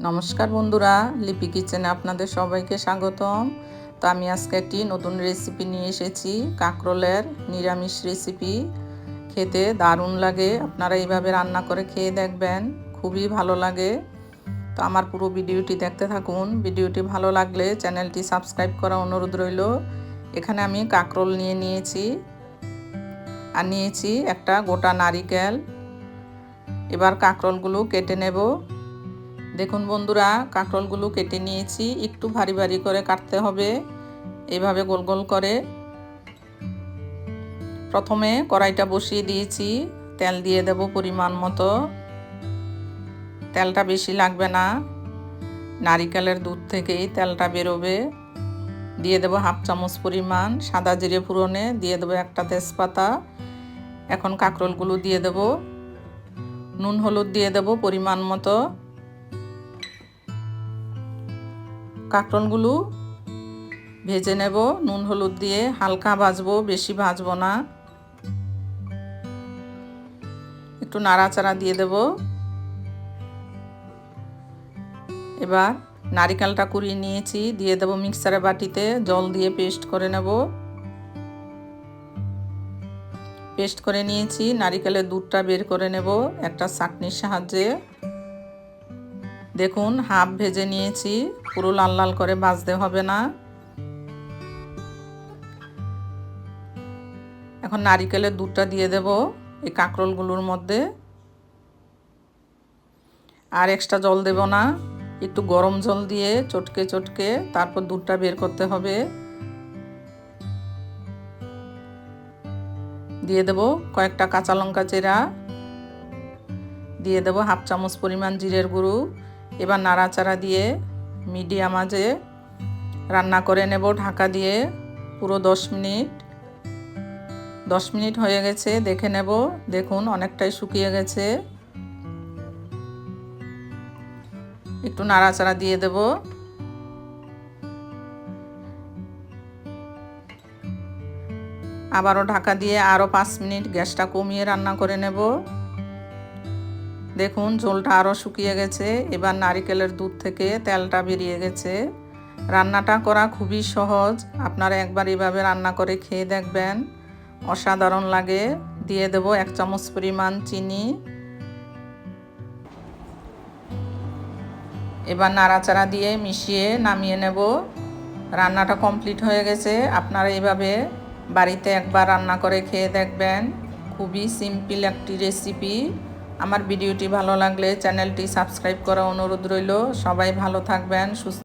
নমস্কার বন্ধুরা, লিপি কিচেনে আপনাদের সবাইকে স্বাগতম। তো আমি আজকে একটি নতুন রেসিপি নিয়ে এসেছি, কাঁকরোলের নিরামিষ রেসিপি খেতে দারুণ লাগে, আপনারা এইভাবে রান্না করে খেয়ে দেখবেন, খুবই ভালো লাগে। তো আমার পুরো ভিডিওটি দেখতে থাকুন, ভিডিওটি ভালো লাগলে চ্যানেলটি সাবস্ক্রাইব করা অনুরোধ রইল। এখানে আমি কাঁকরোল নিয়ে নিয়েছি, আর নিয়েছি একটা গোটা নারিকেল। এবার কাঁকরোলগুলো কেটে নেব। দেখুন বন্ধুরা কাঁকরোলগুলো কেটে নিয়েছি। একটু ভারী ভারী করে কাটতে হবে। এইভাবে গোল গোল করে। প্রথমে কড়াইটা বসিয়ে দিয়েছি। তেল দিয়ে দেব পরিমাণ মতো। তেলটা বেশি লাগবে না। নারিকেলের দুধ থেকেই তেলটা বেরোবে। দিয়ে দেবো হাফ চামচ পরিমাণ সাদা জিরে ফুরনে দিয়ে দেবো একটা তেজপাতা। এখন কাঁকরোলগুলো দিয়ে দেব। নুন, হলুদ দিয়ে দেব পরিমাণ মতো। কাঁকরোলগুলো ভেজে নেব, নুন হলুদ দিয়ে হালকা ভাজবো, বেশি ভাজবো না। একটু নাড়াচাড়া দিয়ে দেব। এবার নারিকেলটা কুড়িয়ে নিয়েছি, দিয়ে দেব মিক্সারে বাটিতে, জল দিয়ে পেস্ট করে নেব। পেস্ট করে নিয়েছি, নারিকেলের দুধটা বের করে নেব একটা চাটনির সাহায্যে। দেখুন, হাফ ভেজে নিয়েছি, পুরো লাল লাল করে ভাজতে হবে না। এখন নারিকেলের দুধটা দিয়ে দেব এই কাঁকরোলগুলোর মধ্যে। আর এক্সট্রা জল দেব না, একটু গরম জল দিয়ে চটকে চটকে তারপর দুধটা বের করতে হবে। দিয়ে দেব কয়েকটা কাঁচা লঙ্কা চেরা, দিয়ে দেব হাফ চামচ পরিমাণ জিরের গুঁড়ো। এবার নাড়াচাড়া দিয়ে মিডিয়াম আজে রান্না করে নেব, ঢাকা দিয়ে পুরো দশ মিনিট। দশ মিনিট হয়ে গেছে, দেখে নেব। দেখুন, অনেকটাই শুকিয়ে গেছে। একটু নাড়াচাড়া দিয়ে দেব। আবারও ঢাকা দিয়ে আরও পাঁচ মিনিট গ্যাসটা কমিয়ে রান্না করে নেব। দেখুন, ঝোলটা আরও শুকিয়ে গেছে। এবার নারিকেলের দুধ থেকে তেলটা বেরিয়ে গেছে। রান্নাটা করা খুবই সহজ। আপনারা একবার এভাবে রান্না করে খেয়ে দেখবেন। অসাধারণ লাগে। দিয়ে দেব এক চামচ পরিমাণ চিনি। এবার নাড়াচাড়া দিয়ে মিশিয়ে নামিয়ে নেব। রান্নাটা কমপ্লিট হয়ে গেছে। আপনারা এইভাবে বাড়িতে একবার রান্না করে খেয়ে দেখবেন। খুবই সিম্পল একটি রেসিপি। আমার ভিডিওটি ভালো লাগলে চ্যানেলটি সাবস্ক্রাইব করা অনুরোধ রইল। সবাই ভালো থাকবেন সুস্থ